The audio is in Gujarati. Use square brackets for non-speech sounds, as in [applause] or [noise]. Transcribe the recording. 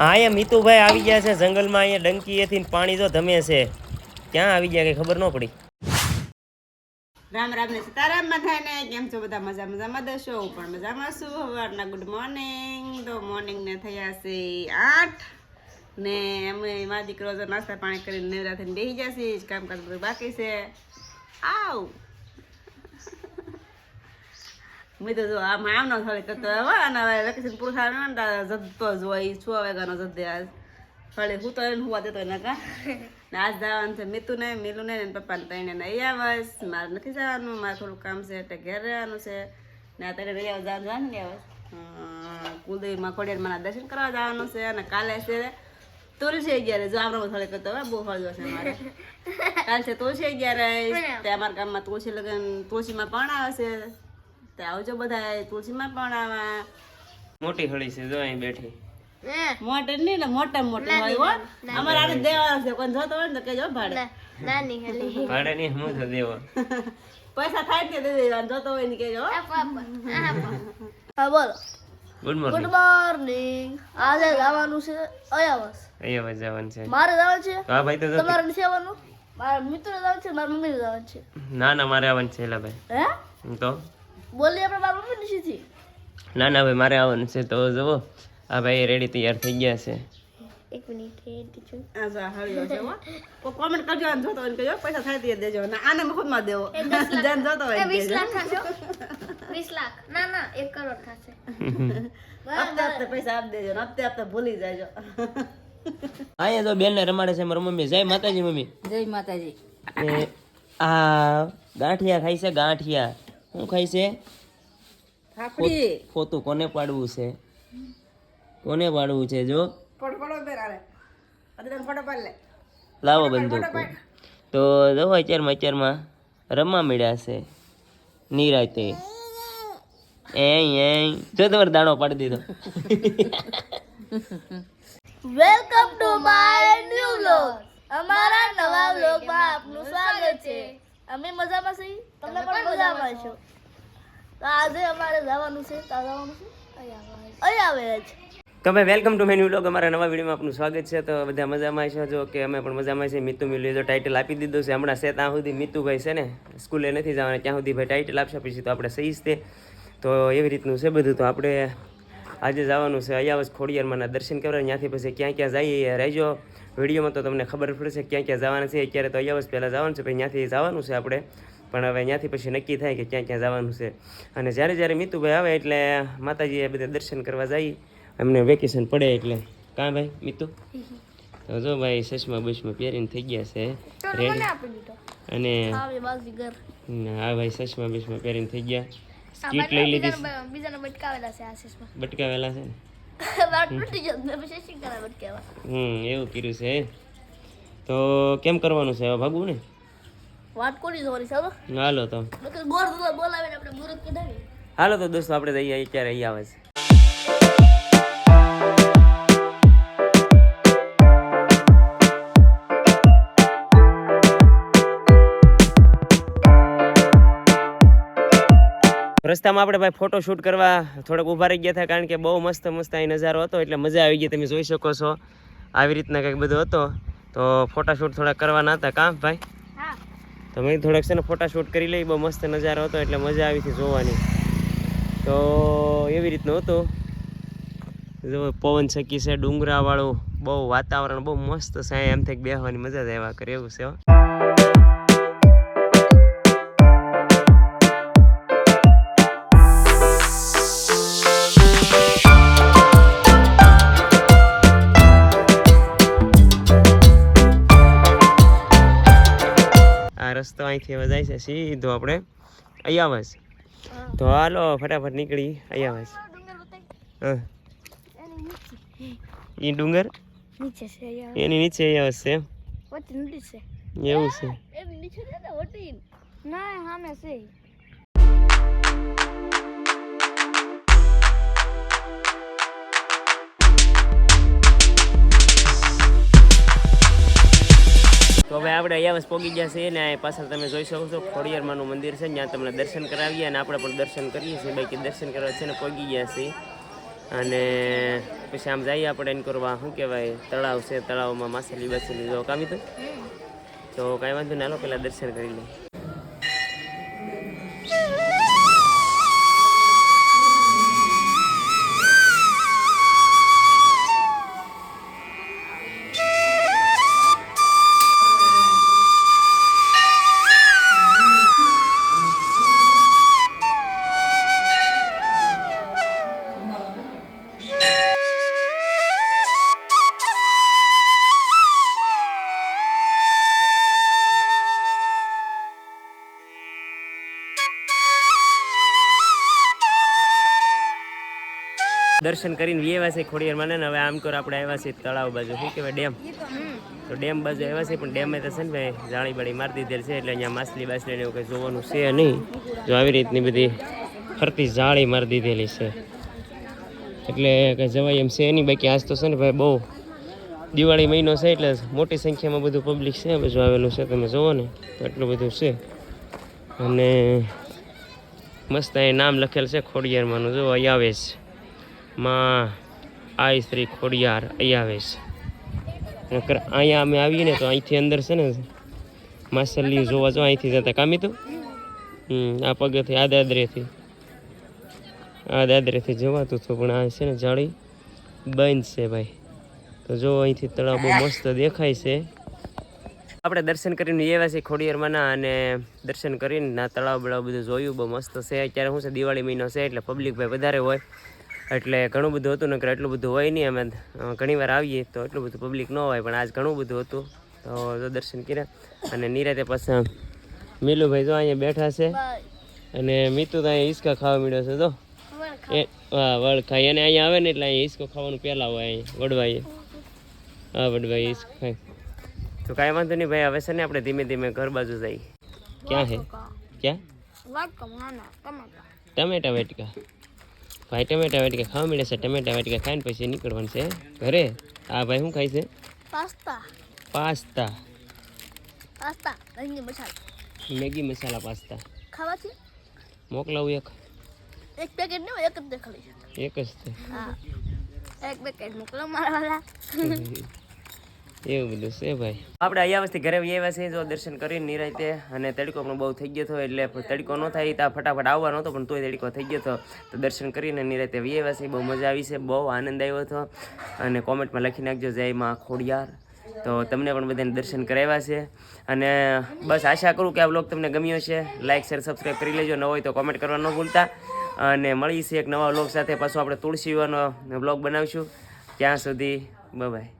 હા અહીંયા મિતુભાઈ આવી ગયા છે, જંગલમાં અહીંયા ડંકીએથી ને પાણી જો ધમે છે. ક્યાં આવી ગયા કઈ ખબર ન પડી? રામ રામ ને સીતારામ બધાને, કેમ છો બધા? મજા મજામાં દશો હું પણ મજામાં છું. સવારના ગુડ મોર્નિંગ તો મોર્નિંગ ને થયા છે આઠ. ને અમે મારા દીકરો નાસ્તા પાણી કરીને નેવરા થઈને બેસી જશે કામ કાજ બધું બાકી છે. આવ. મેં તો જો આમ આમ ન થોડી કરતો હવે અને હવે વેકેશન પૂરું થવાનું જતો જ હોય છ વાગ્યાનો જતે આજ. થોડી હું તો એને હુવા દેતો એના કા ને આજ જવાનું છે મિતુ ને મિલુ ને એના પપ્પાને તઈને ને અહીંયા બસ. મારે નથી જવાનું મારે થોડું કામ છે એટલે ઘેર રહેવાનું છે. ને અત્યારે રહ્યા જવાનું જવાનું ને હવે? કુલદેવીમાં ખોડિયારમાં દર્શન કરવા જવાનું છે અને કાલે છે તુલસી અગિયાર જો આપણે થોડી કરતો હવે બહુ ફળજો છે મારે. કાલ છે તુલસી અગિયાર તે અમારા ગામમાં તુલસી લગન તુલસીમાં પણ આવે છે. તે આવજો બધા તુલસીમાં પણ આવા. મોટી હળી છે જો અહીં બેઠી. મોટે નહીં ને મોટા મોટા હોય હો. અમારે આને દેવાના છે કોઈ જોતો હોય ને તો કહેજો ભાડે. [laughs] ભાડે નહીં હું તો દેવો. [laughs] પૈસા થાય ને દે દેવાના જોતો હોય ને કહેજો હા. બોલો. ગુડ ગુડ મોર્નિંગ મોર્નિંગ આજે જવાનું છે અયાવસ. અહીંયા જવાનું છે. મારે જવાનું છે? તો આ ભાઈ તો તમારે નથી આવવાનું? મારા મિત્ર જવાનું છે મારા મમ્મી જવાનું છે. ના ના મારે આવવાનું છે એલા ભાઈ હે? તો? બોલી આપણે મારા મમ્મી નીચેથી ના ના ભાઈ મારે આવવાનું છે તો જવો આ ભાઈ રેડી તૈયાર થઈ ગયા છે. એક મિનિટ ટીચર આ જો આ હળિયો છે હો. કોમેન્ટ કરજો અને જોતો હોય કહેજો પૈસા થાય તે દેજો. ના આને મફતમાં દેવો. જેને જોતો હોય ને કહેજો. વીસ લાખ ના ના 1 કરોડ થશે હપ્તે હપ્તે પૈસા આપ દેજો ને હપ્તે હપ્તે ભૂલી જાયજો અહીંયા જો બેન ને રમાડે છે મારા મમ્મી. જય માતાજી મમ્મી. જય માતાજી. આ ગાંઠિયા ખાય છે ગાંઠિયા. શું ખાય છે? ખોતું કોને પાડવું છે? કોને પાડવું છે જો? લાવો બંદૂક. તો જો અત્યારમાં અત્યારમાં રમવા મળ્યા છે નિરાતે. એ એ જો તમારે દાણો પાડી દીધો. Welcome to my new vlog અમારા નવા વ્લોગમાં આપનું સ્વાગત છે. અમે મજામાં છીએ? તમને પણ મજામાં છો? તો આજે અમારે જવાનું છે તો જવાનું છે? અહીંયા આવે છે તમે વેલકમ ટુ મેન્યુ બ્લોગ અમારા નવા વિડીયોમાં આપનું સ્વાગત છે. તો બધા મજામાં છે? જો કે અમે પણ મજામાં છીએ. મિતુ મિલ્યું જો ટાઇટલ આપી દીધું છે. હમણાં છે ત્યાં સુધી મિતુભાઈ છે ને સ્કૂલે નથી જવાના. ત્યાં સુધી ભાઈ ટાઇટલ આપશે. પછી તો આપણે સહી જ તે. તો એવી રીતનું છે બધું. તો આપણે આજે જવાનું છે. અયાવસ ખોડિયારમાંના દર્શન કરવા ત્યાંથી પછી ક્યાં ક્યાં જઈએ રહેજો. વિડીયોમાં તો તમને ખબર પડશે ક્યાં ક્યાં જવાના છે. અત્યારે તો અયાવસ પહેલાં જવાનું છે પછી ત્યાંથી જવાનું છે આપણે. પણ હવે ત્યાંથી પછી નક્કી થાય કે ક્યાં ક્યાં જવાનું છે. અને જ્યારે જ્યારે મિતુભાઈ આવે એટલે માતાજીએ બધા દર્શન કરવા જાય. એમને વેકેશન પડે એટલે. કાં ભાઈ મિતુ? તો જો ભાઈ સસમા બસમાં પહેરીને થઈ ગયા છે. રેડી અને હા ભાઈ સસમા બસમાં પહેરીને થઈ ગયા. સ્કીટ લઈ લીધી બીજાને બટકાવેલા છે આશીષમાં બટકાવેલા છે હમ એવું કર્યું છે તો કેમ કરવાનું છે હવે ભાગવું ને વાત કોની જોવાની છે હાલો તો બોલાવીને આપણે મુહૂર્ત કઢાવીએ હાલો તો દોસ્તો આપણે જઈએ અત્યારે અહીં આવે છે રસ્તામાં આપણે ભાઈ ફોટો શૂટ કરવા થોડાક ઊભા રહી ગયા હતા કારણ કે બહુ મસ્ત મસ્ત અહીં નજારો હતો એટલે મજા આવી ગઈ તમે જોઈ શકો છો. આવી રીતના કંઈક બધું હતો. તો ફોટા શૂટ થોડા કરવાના હતા. કાં ભાઈ? તો મેં થોડાક છે ને ફોટા શૂટ કરી લઈ બહુ મસ્ત નજારો હતો એટલે મજા આવી હતી જોવાની. તો એવી રીતનું હતું. જો પવન શકી છે ડુંગરાવાળું. બહુ વાતાવરણ બહુ મસ્ત છે. એમ કે બેસવાની મજા જ આવ્યા કરે એવું છે રસ્તો અહીંથી હવે જાય છે સીધો આપણે. અયાવસ તો હાલો ફટાફટ નીકળી. અહીંયા ઉતારી હા. એ ડુંગર? નીચે છે એની નીચે અહીંયા છે છે. એવું છે. ના સામે છે. હવે આપણે અયાવસ પોગી ગયા છીએ ને પાછળ તમે જોઈ શકો છો ખોડિયારમાંનું મંદિર છે. જ્યાં તમને દર્શન કરાવીએ અને આપણે પણ દર્શન કરીએ છીએ. બાકી દર્શન કરવા છે ને પોગી ગયા છીએ. અને પછી આમ જઈએ આપણે એને કરવા શું કહેવાય તળાવ છે તળાવમાં માછલી બાછલી જો કામી તો? તો કાંઈ વાંધો ના લો પહેલાં દર્શન કરી લઈએ. દર્શન કરીને વ્યવા છે ખોડિયાર ને હવે આમ કર આપણે આવ્યા છીએ તળાવ બાજુ. શું કહેવાય, ડેમ? તો ડેમ બાજુ આવ્યા છે પણ ડેમે તો છે ને ભાઈ જાળી બાળી મારી દીધેલ છે, એટલે અહીંયા માછલી બાછલી એવું કંઈ જોવાનું છે નહીં. જો આવી રીતની બધી ફરતી જાળી મારી દીધેલી છે. એટલે કંઈ જવાય એમ છે નહીં, બાકી આજ તો છે ને ભાઈ બહુ દિવાળી મહિનો છે, એટલે મોટી સંખ્યામાં બધું પબ્લિક છે, બધું આવેલું છે, તમે જુઓ ને, તો એટલું બધું છે. અને મસ્ત અહીં નામ લખેલ છે ખોડિયારમાંનું, જો અયાવેશ માં આઈ શ્રી ખોડિયાર અયાવેશ નકર અહીંયા અમે આવીએ ને તો અહીંથી અંદર છે ને માસલી જોવા જો અહીંથી જતા. કામી તો હમ, આ પગેથી, આ દાદરેથી. આ દાદરેથી જવાતું હતું, પણ આ છે ને જાળી બંધ છે ભાઈ. તો જો અહીંથી તળાવ બહુ મસ્ત દેખાય છે. આપણે દર્શન કરીને એવા છે ખોડિયારમાંના અને દર્શન કરીને ના તળાવ બળાવ બધું જોયું, બહુ મસ્ત છે. અત્યારે શું છે, દિવાળી મહિનો છે એટલે પબ્લિક ભાઈ વધારે હોય. એટલે ઘણું બધું હતું નકર એટલું બધું હોય નહીં અમે ઘણી વાર આવીએ તો એટલું બધું પબ્લિક ન હોય પણ આજ ઘણું બધું હતું. તો જો દર્શન કર્યા. અને નિરાતે પાછા મીલુભાઈ જો અહીંયા બેઠા છે. અને મીતુ તો અહીંયા હિસકા ખાવા મળ્યો છે તો એ હા વળ ખાઈ અને અહીંયા આવે ને એટલે અહીંયા હિસકો ખાવાનું પહેલાં હોય અહીંયા વડવાઈએ. હા વડવાઈ હિસકો ખાય. તો કાંઈ વાંધો નહીં ભાઈ હવે છે ને આપણે ધીમે ધીમે ઘર બાજુ જઈએ. ક્યાં હે? ક્યાં? ટમેટા વેટકા. ભાઈ ટમેટા વેટકા ખાવા મળે છે. ટમેટા વેટકા ખાઈને પછી નીકળવાનું છે ઘરે. આ ભાઈ શું ખાય છે? Pasta. Pasta. Pasta Maggi masala. Maggi masala pasta. ખાવાથી? મોકલાવું એક? એક પેકેટ નહીં એક જ દેખાડી એક જ છે. હા. એક પેકેટ મોકલો મારા વાલા. [laughs] એવું બધું છે ભાઈ. આપણે અહીંયા વસ્તી ઘરે આવ્યા છે જો દર્શન કરીને નિરાતે અને તડકો પણ બહુ થઈ ગયો હતો, એટલે તડકો ન થાય ત્યાં ફટાફટ આવવાનો હતો, પણ તોય તડકો થઈ ગયો હતો. તો દર્શન કરીને નિરાતે આવ્યા છે બહુ મજા આવી છે, બહુ આનંદ આવ્યો હતો. અને કોમેન્ટમાં લખી નાખજો, જય માં ખોડિયાર. તો તમને પણ બધાને દર્શન કરાવ્યા છે. અને બસ આશા કરું કે આ બ્લોગ તમને ગમ્યો છે લાઇક શેર સબસ્ક્રાઈબ કરી લેજો, ન હોય તો કોમેન્ટ કરવા ન ભૂલતા. અને મળીશું એક નવા બ્લોગ સાથે. પાછું આપણે તુલસીવાનો બ્લોગ બનાવીશું. ત્યાં સુધી બાય